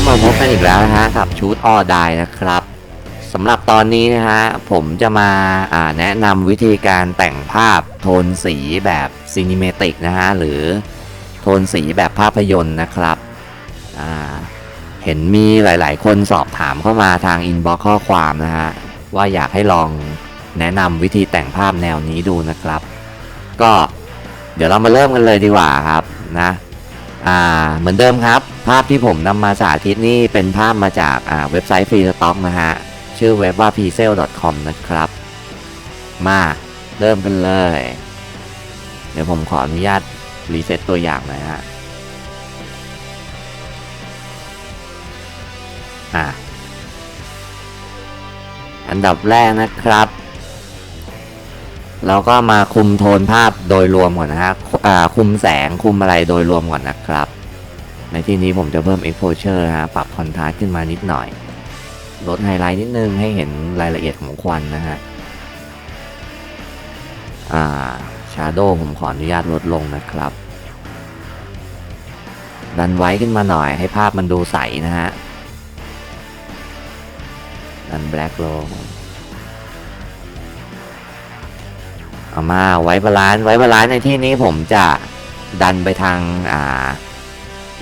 ับมาพบกันอีกแล้วนะฮะกับชูดออดายนะครับสำหรับตอนนี้นะฮะผมจะมาาแนะนำวิธีการแต่งภาพโทนสีแบบซีนิเมติกนะฮะหรือโทนสีแบบภาพยนตร์นะครับ เห็นมีหลาย ๆ คนสอบถามเข้ามาทางอินบ็อกข้อความนะฮะว่าอยากให้ลองแนะนำวิธีแต่งภาพแนวนี้ดูนะครับ ก็เดี๋ยวเรามาเริ่มกันเลยดีกว่าครับนะ อ่าเหมือนเดิมครับ ภาพที่ผมนำมาสาธิตนี่เป็นภาพมาจากอ่าเว็บไซต์ฟรีสต็อกนะฮะ ชื่อเว็บว่า p c e l c o m นะครับ มาเริ่มกันเลย เดี๋ยวผมขออนุญาตรีเซ็ตตัวอย่างหน่อยฮะอ่าอันดับแรกนะครับ เราก็มาคุมโทนภาพโดยรวมก่อนนะฮะคุมแสงคุมอะไรโดยรวมก่อนนะครับ ในที่นี้ผมจะเพิ่ม exposure นะฮะปรับ contrast ขึ้นมานิดหน่อย ลดไฮไลท์นิดนึงให้เห็นรายละเอียดของควันนะฮะอ่า shadow ผมขออนุญาตลดลงนะครับ ดันไว้ขึ้นมาหน่อยให้ภาพมันดูใสนะฮะดัน black low เอามาไว้บาลานซ์ไว้บาลานซ์ในที่นี้ผมจะดันไปทางอ่า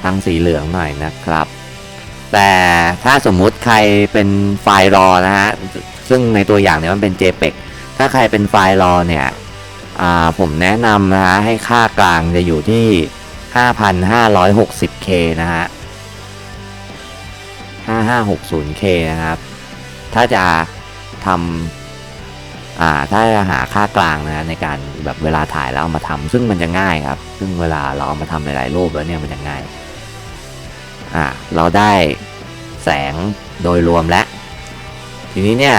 ทางสีเหลืองหน่อยนะครับ แต่ถ้าสมมุติใครเป็นไฟล์รอนะฮะซึ่งในตัวอย่างเนี่ยมันเป็น JPEG ถ้าใครเป็นไฟล์รอเนี่ยอ่าผมแนะนำนะฮะให้ค่ากลางจะอยู่ที่ 5,560K นะฮะ 5560K นะครับ ถ้าจะทำ อ่าถ้าจะหาค่ากลางนะในการแบบเวลาถ่ายแล้วเอามาทำซึ่งมันจะง่ายครับ ซึ่งเวลาเราเอามาทำหลายๆรูปแล้วเนี่ยมันจะง่ายอ่าเราได้แสงโดยรวมแล้วทีนี้เนี่ย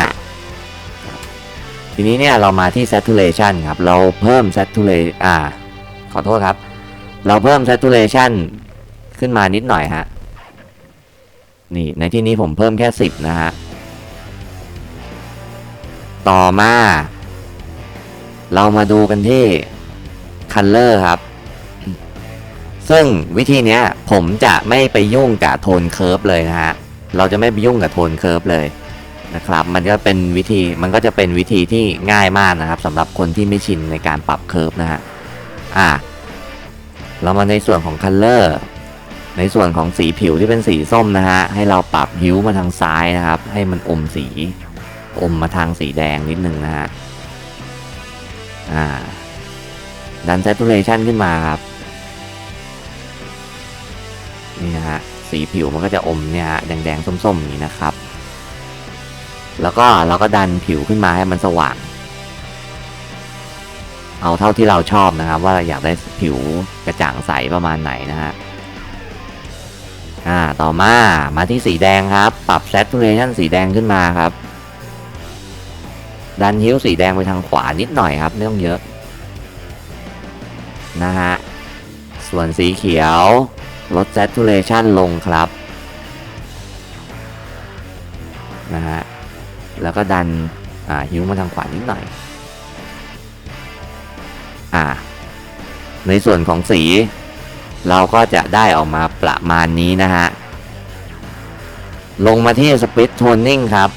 ทีนี้เนี่ยเรามาที่ saturation ครับ เราเพิ่ม saturation อ่า ขอโทษครับ เราเพิ่ม saturation ขึ้นมานิดหน่อยฮะนี่ในที่นี้ผมเพิ่มแค่ 10 นะฮะ ต่อมา เรามาดูกันที่ color ครับ ซึ่งวิธีนี้ผมจะไม่ไปยุ่งกับโทนเคิร์ฟเลยนะฮะ เราจะไม่ไปยุ่งกับโทนเคิร์ฟเลยนะครับ มันก็เป็นวิธี มันก็จะเป็นวิธีที่ง่ายมากนะครับสำหรับคนที่ไม่ชินในการปรับเคิร์ฟนะฮะ อะ เรามาในส่วนของ color ในส่วนของสีผิวที่เป็นสีส้มนะฮะ ให้เราปรับฮิ้วมาทางซ้ายนะครับ ให้มันอมสี อมมาทางสีแดงนิดนึงนะฮะ อ่า ดัน saturation ขึ้นมาครับ นี่นะฮะ สีผิวมันก็จะอมเนี่ยฮะแดง ๆ ส้ม ๆ อย่างนี้นะครับ แล้วก็เราก็ดันผิวขึ้นมาให้มันสว่าง เอาเท่าที่เราชอบนะครับ ว่าเราอยากได้ผิวกระจ่างใสประมาณไหนนะฮะอ่า ต่อมา มาที่สีแดงครับ ปรับ saturation สีแดงขึ้นมาครับ ดันฮิ้วสีแดงไปทางขวานิดหน่อยครับ ไม่ต้องเยอะ นะฮะ ส่วนสีเขียวลด saturation ลงครับ นะฮะ แล้วก็ดันฮิ้วมาทางขวานิดหน่อย อ่า ในส่วนของสี เราก็จะได้ออกมาประมาณนี้นะฮะ ลงมาที่ split toning ครับ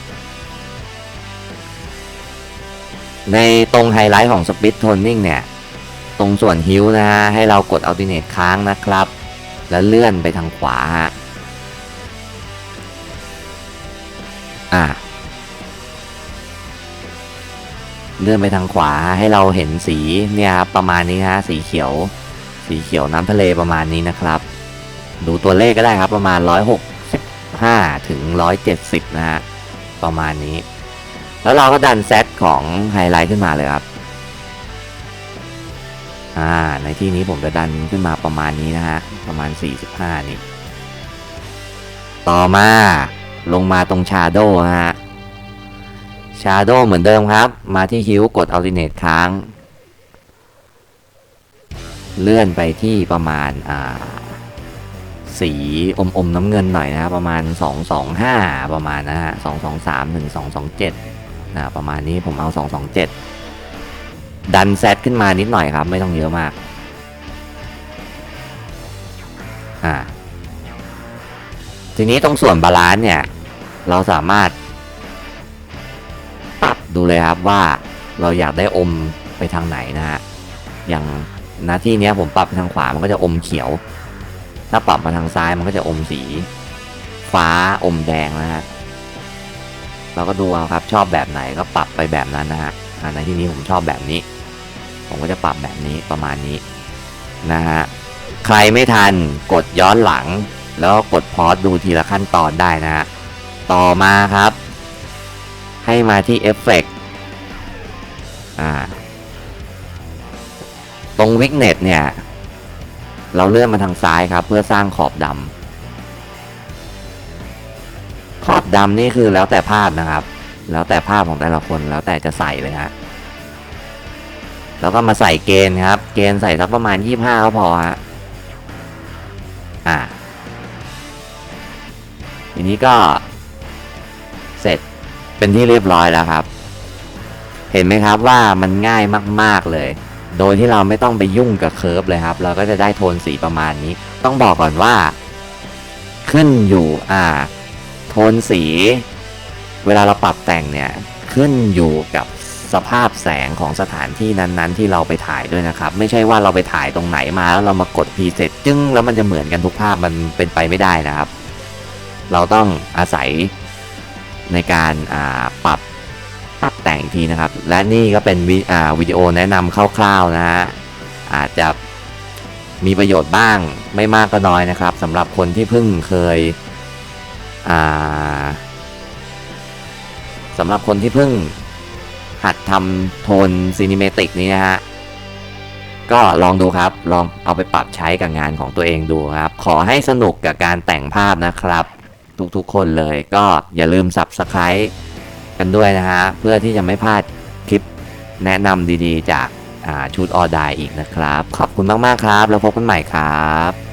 ในตรงไฮไลท์ของ split toning เนี่ย ตรงส่วนฮิ้วนะฮะ ให้เรากด alternate ค้างนะครับ แล้วเลื่อนไปทางขวาฮะอ่าเลื่อนไปทางขวาให้เราเห็นสีเนี่ยครับประมาณนี้ฮะสีเขียว สีเขียวน้ำทะเลประมาณนี้นะครับ ดูตัวเลขก็ได้ครับประมาณ 165 ถึง 170 นะฮะประมาณนี้ แล้วเราก็ดันเซตของไฮไลท์ขึ้นมาเลยครับ อ่า ในที่นี้ผมจะดันขึ้นมาประมาณนี้นะฮะ ประมาณ 45 นี่ ต่อมาลงมาตรงชาโดนะฮะ ชาโดเหมือนเดิมครับ มาที่ฮิวกด alternate ค้าง เลื่อนไปที่ประมาณ อ่า สีอมอมๆน้ำเงินหน่อยนะครับประมาณ 225 ประมาณนะฮะ 223 ถึง 227 นะประมาณนี้ผมเอา 227 ดันเซตขึ้นมานิดหน่อยครับ ไม่ต้องเยอะมาก อ่า ทีนี้ตรงส่วนบาลานซ์เนี่ย เราสามารถปรับดูเลยครับว่าเราอยากได้อมไปทางไหนนะฮะ อย่างหน้าที่เนี้ยผมปรับไปทางขวา มันก็จะอมเขียว ถ้าปรับมาทางซ้ายมันก็จะอมสี ฟ้าอมแดงนะฮะ เราก็ดูเอาครับชอบแบบไหนก็ปรับไปแบบนั้นนะฮะอ่าในที่นี้ผมชอบแบบนี้ ผมก็จะปรับแบบนี้ประมาณนี้นะฮะใครไม่ทันกดย้อนหลัง แล้วกดพอสดูทีละขั้นตอนได้นะฮะต่อมาครับ ให้มาที่เอฟเฟกอ่าตรงวิกเน็ตเนี่ย เราเลื่อนมาทางซ้ายครับ เพื่อสร้างขอบดำ ดำนี่คือแล้วแต่ภาพนะครับ แล้วแต่ภาพของแต่ละคนแล้วแต่จะใส่เลยฮะแล้วก็มาใส่เกณฑ์ครับ เกณฑ์ใส่สักประมาณ 25ก็พอฮะอ่าทีนี้ก็ เสร็จเป็นที่เรียบร้อยแล้วครับ เห็นไหมครับว่ามันง่ายมาก ๆเลย โดยที่เราไม่ต้องไปยุ่งกับเคิร์ฟเลยครับ เราก็จะได้โทนสีประมาณนี้ ต้องบอกก่อนว่า ขึ้นอยู่อ่า โทนสี เวลาเราปรับแต่งเนี่ยขึ้นอยู่กับสภาพแสงของสถานที่นั้นๆ ที่เราไปถ่ายด้วยนะครับ ไม่ใช่ว่าเราไปถ่ายตรงไหนมาแล้วเรามากดพีเซตจึ้งแล้วมันจะเหมือนกันทุกภาพมันเป็นไปไม่ได้นะครับ เราต้องอาศัยในการอ่าปรับปรับแต่งอีกทีนะครับ และนี่ก็เป็นวิอ่าวิดีโอแนะนำคร่าวๆนะฮะอาจจะมีประโยชน์บ้างไม่มากก็น้อยนะครับสำหรับคนที่เพิ่งเคย สำหรับคนที่เพิ่งหัดทำโทนซีนิเมติกนี้นะฮะ ก็ลองดูครับ ลองเอาไปปรับใช้กับงานของตัวเองดูครับ ขอให้สนุกกับการแต่งภาพนะครับ ทุกๆคนเลยก็อย่าลืม Subscribe กันด้วยนะฮะ เพื่อที่จะไม่พลาดคลิปแนะนำดีๆ จากาชุดออดายอีกนะครับ ขอบคุณมากๆครับ แล้วพบกันใหม่ครับ